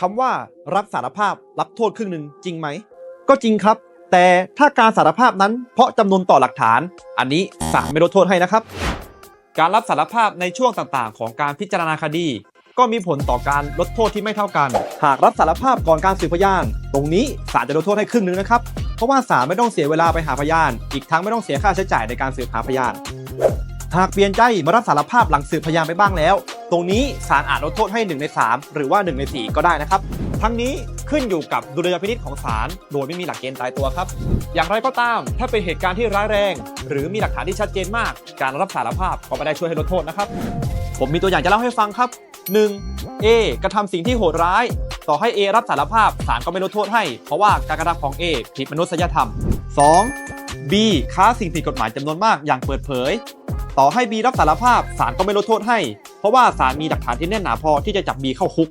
คำว่ารับสารภาพรับโทษครึ่งหนึ่งจริงไหม ก็จริงครับ แต่ถ้าการสารภาพนั้นเพราะจำนวนต่อหลักฐาน อันนี้ศาลไม่ลดโทษให้นะครับ การรับสารภาพในช่วงต่างๆ ของการพิจารณาคดี ก็มีผลต่อการลดโทษที่ไม่เท่ากัน หากรับสารภาพก่อนการสืบพยาน ตรงนี้ศาลจะลดโทษให้ครึ่งหนึ่งนะครับเพราะว่าศาลไม่ต้องเสียเวลาไปหาพยาน อีกทั้งไม่ต้องเสียค่าใช้จ่ายในการสืบหาพยาน หากเปลี่ยนใจมารับสารภาพหลังสืบพยานไปบ้างแล้ว รงนี้ศาลอาจลดโทษให้ 1 ใน 3 หรือว่า 1 ใน 4 ก็ได้นะครับ ทั้งนี้ขึ้นอยู่กับดุลยพินิจของศาลโดยไม่มีหลักเกณฑ์ตายตัวครับ อย่างไรก็ตาม ถ้าเป็นเหตุการณ์ที่ร้ายแรง หรือมีหลักฐานที่ชัดเจนมาก การรับสารภาพก็ไม่ได้ช่วยให้ลดโทษนะครับ ผมมีตัวอย่างจะเล่าให้ฟังครับ 1. A กระทำสิ่งที่โหดร้าย ต่อให้ A รับสารภาพศาลก็ไม่ลดโทษให้ เพราะว่าการกระทำของ A ผิดมนุษยธรรม 2. B ค้าสิ่งผิดกฎหมายจำนวนมากอย่างเปิดเผย ต่อให้บีรับสารภาพศาลก็ไม่ลดโทษให้ เพราะว่าศาลมีหลักฐานที่แน่นหนาพอที่จะจับบีเข้าคุก